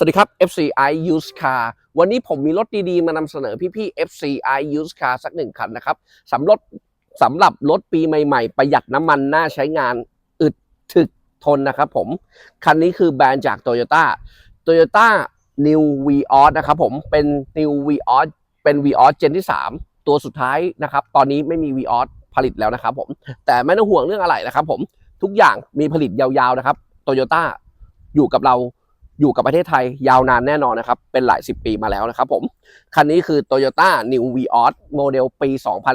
สวัสดีครับ FCI Used Car วันนี้ผมมีรถดีๆ มานำเสนอพี่ๆ FCI Used Car สักหนึ่งคันนะครับสำหรับสำหรับรถปีใหม่ๆ ประหยัดน้ำมันน่าใช้งานอึดถึกทนนะครับผม คันนี้คือแบรนด์จาก Toyota Toyota New Vios นะครับผมเป็น New Vios เป็น Vios Gen ที่ 3 ตัวสุดท้ายนะครับ ตอนนี้ไม่มี Vios ผลิตแล้วนะครับผม แต่ไม่ต้องห่วงเรื่องอะไรนะครับผมทุกอย่างมีผลิตยาวๆนะครับ Toyota อยู่กับเรา อยู่กับประเทศไทยยาวนานแน่นอนนะครับ เป็นหลายสิบปีมาแล้วนะครับผม คันนี้คือ Toyota New Vios โมเดลปี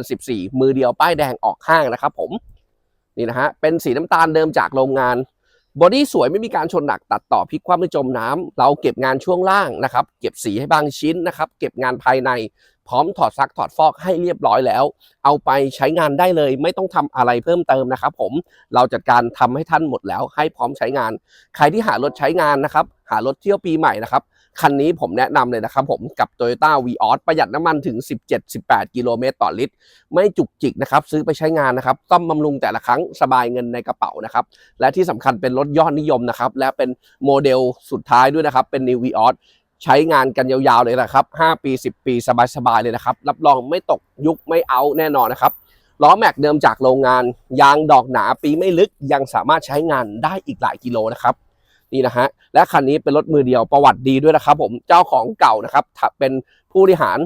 2014 มือเดียวป้ายแดงออกห้างนะครับผม นี่นะฮะ เป็นสีน้ำตาลเดิมจากโรงงานบอดี้สวยไม่มีการชนหนักตัดต่อพลิกคว่ำไม่จมน้ำเราเก็บงานช่วงล่างนะครับ เก็บสีให้บางชิ้นนะครับ เก็บงานภายใน พร้อมถอดซักถอดฟอกให้เรียบร้อยแล้ว เอาไปใช้งานได้เลย ไม่ต้องทำอะไรเพิ่มเติมนะครับ ผมเราจัดการทำให้ท่านหมดแล้ว ให้พร้อมใช้งาน ใครที่หารถใช้งานนะครับ หารถเที่ยวปีใหม่นะครับคันนี้ผมแนะนำเลยนะครับผมกับ Toyota Vios ประหยัดน้ำมันถึง 17-18 กิโลเมตรต่อลิตร ไม่จุกจิกนะครับ ซื้อไปใช้งานนะครับซ่อมบำรุงแต่ละครั้งสบายเงินในกระเป๋านะครับ และที่สำคัญเป็นรถยอดนิยมนะครับ และเป็นโมเดลสุดท้ายด้วยนะครับ เป็น New Vios ใช้งานกันยาวๆเลยนะครับ5ปี 10 ปีสบายๆเลยนะครับ รับรองไม่ตกยุคไม่เอาแน่นอนนะครับล้อแม็กเดิมจากโรงงาน ยางดอกหนาปีไม่ลึกยังสามารถใช้งานได้อีกหลายกิโลนะครับนี่นะฮะและคันนี้เป็นรถมือเดียวประวัติดีด้วยนะครับ ผมเจ้าของเก่านะครับเป็นผู้บริหาร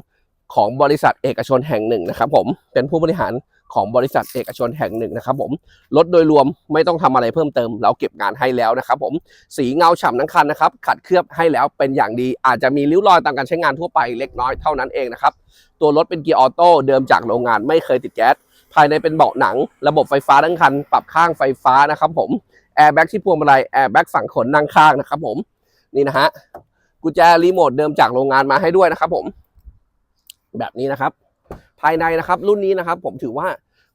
ของบริษัทเอกชนแห่งหนึ่งนะครับ ผมเป็นผู้บริหาร ของบริษัทเอกชนแห่งหนึ่งนะครับผมรถโดยรวมไม่ต้องทำอะไรเพิ่มเติม เราเก็บงานให้แล้วนะครับผมสีเงาฉ่ำทั้งคันนะครับขัดเคลือบให้แล้วเป็นอย่างดี อาจจะมีริ้วรอยตามการใช้งานทั่วไปเล็กน้อยเท่านั้นเองนะครับตัวรถเป็นเกียร์ออโต้เดิมจากโรงงานไม่เคยติดแก๊สภายในเป็นเบาะหนัง ระบบไฟฟ้าทั้งคัน ปรับข้างไฟฟ้านะครับผมแอร์แบ็กที่พวงมาลัยแอร์แบ็กฝั่งขนนั่งข้างนะครับผมนี่นะฮะกุญแจรีโมทเดิมจากโรงงานมาให้ด้วยนะครับผม แบบนี้นะครับ ภายในนะครับรุ่นนี้นะครับผมถือว่า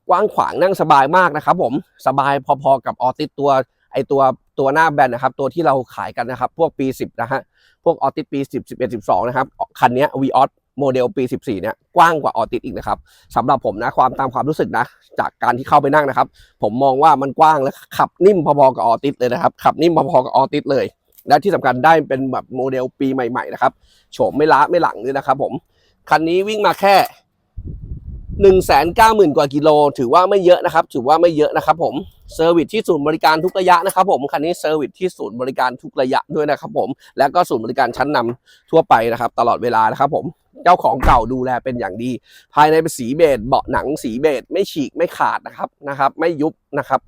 กว้างขวางนั่งสบายมากนะครับผมสบายพอๆกับออติสตัวไอตัวตัวหน้าแบนนะครับตัวที่เราขายกันนะครับ พวกปี 10 นะฮะพวกออติสปี 10 11 12 นะครับ คันนี้วีออสโมเดลปี 14 เนี่ยกว้างกว่าออติสอีกนะครับสำหรับผมนะความตามความรู้สึกนะ จากการที่เข้าไปนั่งนะครับ ผมมองว่ามันกว้างและขับนิ่มพอๆกับออติสเลยนะครับ ขับนิ่มพอๆกับออติสเลย และที่สำคัญได้เป็นแบบโมเดลปีใหม่ๆนะครับโฉมไม่ล้าไม่หลังด้วยนะครับผมคันนี้วิ่งมาแค่ หนึ่งแสนเก้าหมื่นกว่ากิโล ถือว่าไม่เยอะนะครับ ถือว่าไม่เยอะนะครับผมเซอร์วิสที่ศูนย์บริการทุกระยะนะครับผมคันนี้เซอร์วิสที่ศูนย์บริการทุกระยะด้วยนะครับผมแล้วก็ศูนย์บริการชั้นนำทั่วไปนะครับ ตลอดเวลานะครับผมเจ้าของเก่าดูแลเป็นอย่างดี ภายในเป็นสีเบจเบาะหนังสีเบจไม่ฉีกไม่ขาดนะครับนะครับ ไม่ยุบนะครับ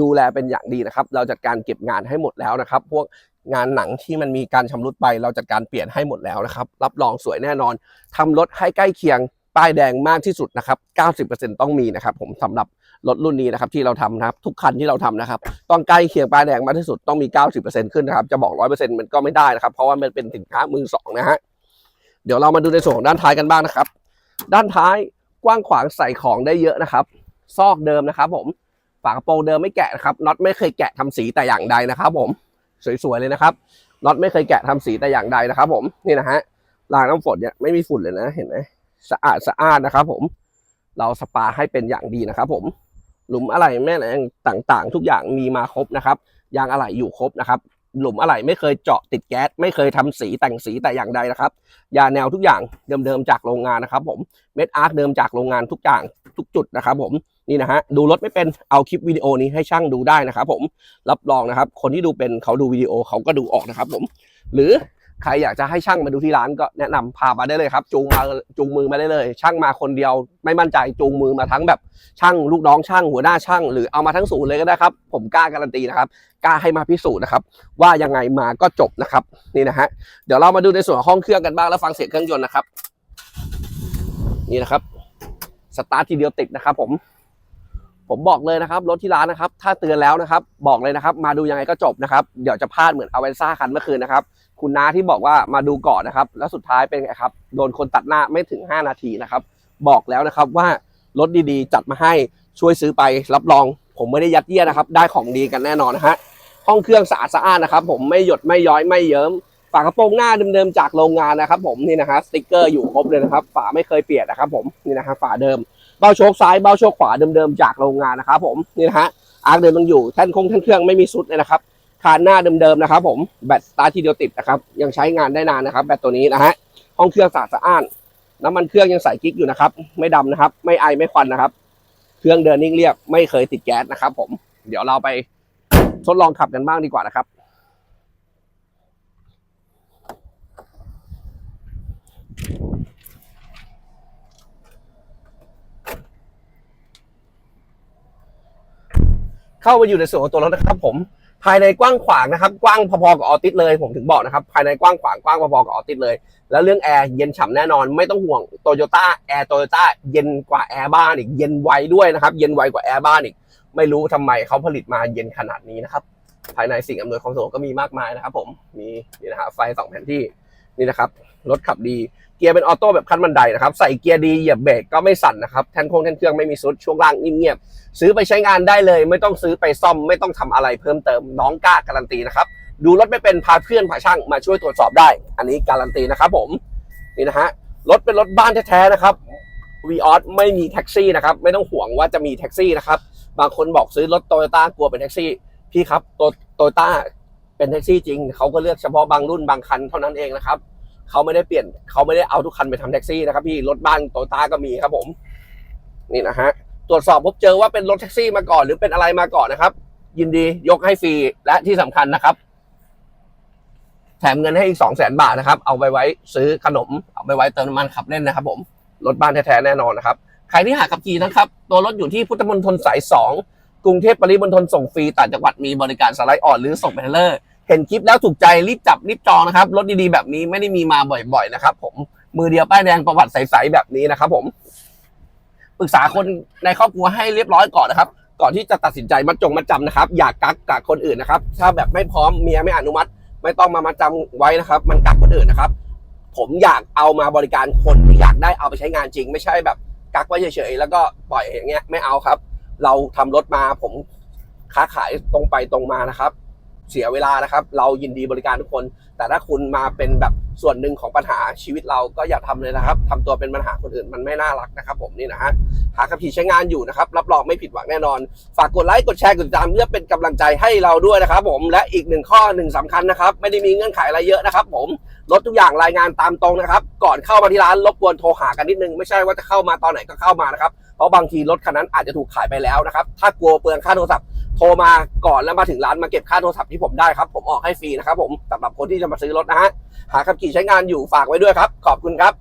ดูแลเป็นอย่างดีนะครับ เราจัดการเก็บงานให้หมดแล้วนะครับ พวกงานหนังที่มันมีการชำรุดไป เราจัดการเปลี่ยนให้หมดแล้วนะครับ รับรองสวยแน่นอนทำรถให้ใกล้เคียง ป้ายแดงมากที่สุดนะครับ 90%ต้องมีนะครับผมสำหรับรถรุ่นนี้นะครับที่เราทำนะครับ ทุกคันที่เราทำนะครับ ต้องใกล้เคียงป้ายแดงมากที่สุดต้องมี 90%ขึ้นนะครับ จะบอก 100%มันก็ไม่ได้นะครับ เพราะว่ามันเป็นสินค้ามือสองนะฮะ เดี๋ยวเรามาดูในส่วนของด้านท้ายกันบ้างนะครับ ด้านท้ายกว้างขวางใส่ของได้เยอะนะครับ ซอกเดิมนะครับ ผม ฝากระโปรงเดิมไม่แกะนะครับ น็อตไม่เคยแกะทำสีแต่อย่างใดนะครับ ผม สวยๆเลยนะครับน็อตไม่เคยแกะทำสีแต่อย่างใดนะครับ ผม นี่นะฮะ รางน้ำฝนเนี่ยไม่มีฝุ่นเลยนะ เห็นไหม สะอาดสะอาดนะครับผม เราสปาให้เป็นอย่างดีนะครับผม หลุมอะไรแม่แรงต่างๆ ทุกอย่างมีมาครบนะครับ ยางอะไหล่อยู่ครบนะครับ หลุมอะไหล่ไม่เคยเจาะติดแก๊ส ไม่เคยทำสีแต่งสีแต่อย่างใดนะครับ ยาแนวทุกอย่างเดิมๆจากโรงงานนะครับ ผม เม็ดอาร์ตเดิมจากโรงงานทุกอย่างทุกจุดนะครับ ผม นี่นะฮะ ดูรถไม่เป็น เอาคลิปวิดีโอนี้ให้ช่างดูได้นะครับ ผม รับรองนะครับ คนที่ดูเป็นเขาดูวิดีโอเขาก็ดูออกนะครับ ผม หรือ ใครอยากจะให้ช่างมาดูที่ร้านก็แนะนำพามาได้เลยครับ จูงมาจูงมือมาได้เลย ช่างมาคนเดียวไม่มั่นใจจูงมือมาทั้งแบบช่างลูกน้องช่างหัวหน้าช่าง หรือเอามาทั้งศูนย์เลยก็ได้ครับผมกล้าการันตีนะครับกล้าให้มาพิสูจน์นะครับ ว่ายังไงมาก็จบนะครับนี่นะฮะเดี๋ยวเรามาดูในส่วนห้องเครื่องกันบ้างแล้วฟังเสียงเครื่องยนต์นะครับ นี่นะครับสตาร์ททีเดียวติดนะครับ ผมผมบอกเลยนะครับรถที่ร้านนะครับ ถ้าเตือนแล้วนะครับ บอกเลยนะครับ มาดูยังไงก็จบนะครับ เดี๋ยวจะพลาดเหมือนอเวนซ่าคันเมื่อคืนนะครับ คุณน้าที่บอกว่ามาดูก่อนนะครับ แล้วสุดท้ายเป็นไงครับโดนคนตัดหน้าไม่ถึง 5 นาทีนะครับ บอกแล้วนะครับว่ารถดีๆ จัดมาให้ช่วยซื้อไปรับรอง ผมไม่ได้ยัดเยียดนะครับ ได้ของดีกันแน่นอนนะฮะห้องเครื่องสะอาดสะอานนะครับ ผมไม่หยดไม่ย้อยไม่เยิ้มฝากระโปรงหน้าเดิมๆจากโรงงานนะครับ ผมนี่นะฮะสติกเกอร์อยู่ครบเลยนะครับฝาไม่เคยเปลี่ยนนะครับ ผมนี่นะฮะฝาเดิมเบ้าโชคซ้ายเบ้าโชคขวาเดิมๆจากโรงงานนะครับ ผมนี่นะฮะอาร์คเดิมยังอยู่แท่นคงแท่นเครื่องไม่มีสุดเลยนะครับ คานหน้าเดิมๆนะครับ ผมแบตสตาร์ททีเดียวติดนะครับ ยังใช้งานได้นานนะครับ แบตตัวนี้นะฮะห้องเครื่องสะอาดสะอ้านน้ำมันเครื่องยังใส่กิ๊กอยู่นะครับ ไม่ดำนะครับ ไม่ไอไม่ควันนะครับ เครื่องเดินนิ่งเรียบไม่เคยติดแก๊สนะครับ ผมเดี๋ยวเราไปทดลองขับกันบ้างดีกว่านะครับ เข้ามาอยู่ในส่วนของตัวรถนะครับผม ภายในกว้างขวางนะครับ กว้างพอๆกับออติสเลยผมถึงบอกนะครับ ภายในกว้างขวางกว้างพอๆกับออติสเลย แล้วเรื่องแอร์เย็นฉ่ำแน่นอนไม่ต้องห่วงโตโยต้าแอร์โตโยต้าเย็นกว่าแอร์บ้านอีกเย็นไวด้วยนะครับเย็นไวกว่าแอร์บ้านอีกไม่รู้ทำไมเขาผลิตมาเย็นขนาดนี้นะครับ ภายในสิ่งอำนวยความสะดวกก็มีมากมายนะครับ ผมมีนี่นะฮะไฟสองแผ่นที่ นี่นะครับรถขับดีเกียร์เป็นออโต้แบบขั้นบันไดนะครับใส่เกียร์ดีเหยียบเบรกก็ไม่สั่นนะครับแทนโค้งแทนเครื่องไม่มีซุดช่วงล่างเงียบๆซื้อไปใช้งานได้เลย ไม่ต้องซื้อไปซ่อมไม่ต้องทำอะไรเพิ่มเติมน้องกล้าการันตีนะครับดูรถไม่เป็นพาเพื่อนพาช่างมาช่วยตรวจสอบได้ อันนี้การันตีนะครับผมนี่นะฮะรถเป็นรถบ้านแท้ๆนะครับวีออสไม่มีแท็กซี่นะครับไม่ต้องห่วงว่าจะมีแท็กซี่นะครับบางคนบอกซื้อรถโตโยต้ากลัวเป็นแท็กซี่พี่ครับโตโตโยต้า เป็นแท็กซี่จริงเขาก็เลือกเฉพาะบางรุ่นบางคันเท่านั้นเองนะครับเขาไม่ได้เปลี่ยนเขาไม่ได้เอาทุกคันไปทำแท็กซี่นะครับพี่รถบ้านโตต้าก็มีครับผม นี่นะฮะตรวจสอบพบเจอว่าเป็นรถแท็กซี่มาก่อน หรือเป็นอะไรมาก่อนนะครับ ยินดียกให้ฟรีและที่สำคัญนะครับ แถมเงินให้อีกสองแสนบาทนะครับ เอาไปไว้ซื้อขนม เอาไปไว้เติมน้ำมันขับเล่นนะครับ ผมรถบ้านแท้ๆแน่นอนนะครับใครที่หาขับขี่นะครับ ตัวรถอยู่ที่พุทธมณฑลสายสองกรุงเทพปริมณฑลส่งฟรีต่างจังหวัดมีบริการสไลด์ออนหรือส่งไปเทเลอร์ ห็นคลิปแล้วถูกใจรีบจับรีบจองนะครับรถดีๆแบบนี้ไม่ได้มีมาบ่อยๆนะครับ ผมมือเดียวป้ายแดงประวัติใสๆแบบนี้นะครับ ผมปรึกษาคนในครอบครัวให้เรียบร้อยก่อนนะครับ ก่อนที่จะตัดสินใจมัดจงมัดจำนะครับ อย่ากักกับคนอื่นนะครับ ถ้าแบบไม่พร้อมเมียไม่อนุมัติ ไม่ต้องมามาจำไว้นะครับ มันกักคนอื่นนะครับ ผมอยากเอามาบริการคนที่อยากได้เอาไปใช้งานจริง ไม่ใช่แบบกักไว้เฉยๆแล้วก็ปล่อยอย่างเงี้ยไม่เอาครับ เราทำรถมาผมค้าขายตรงไปตรงมานะครับ เสียเวลานะครับ เรายินดีบริการทุกคน แต่ถ้าคุณมาเป็นแบบส่วนหนึ่งของปัญหาชีวิตเราก็อย่าทำเลยนะครับทำตัวเป็นปัญหาคนอื่นมันไม่น่ารักนะครับ ผมนี่นะฮะหาขับขี่ใช้งานอยู่นะครับ รับรองไม่ผิดหวังแน่นอน ฝากกดไลค์กดแชร์กดติดตามเพื่อเป็นกำลังใจให้เราด้วยนะครับ ผมและอีกหนึ่งข้อหนึ่งสำคัญนะครับ ไม่ได้มีเงื่อนไขอะไรเยอะนะครับ ผมรถทุกอย่างรายงานตามตรงนะครับ ก่อนเข้ามาที่ร้านรบกวนโทรหากันนิดนึงไม่ใช่ว่าจะเข้ามาตอนไหนก็เข้ามานะครับเพราะบางทีรถคันนั้นอาจจะถูกขายไปแล้วนะครับ ถ้ากลัวเปลืองค่าโทรศัพท์ โทรมาก่อนแล้วมาถึงร้านมาเก็บค่าโทรศัพท์ที่ผมได้ครับ ผมออกให้ฟรีนะครับผมสำหรับคนที่จะมาซื้อรถนะฮะหาขับขี่ใช้งานอยู่ฝากไว้ด้วยครับ ขอบคุณครับ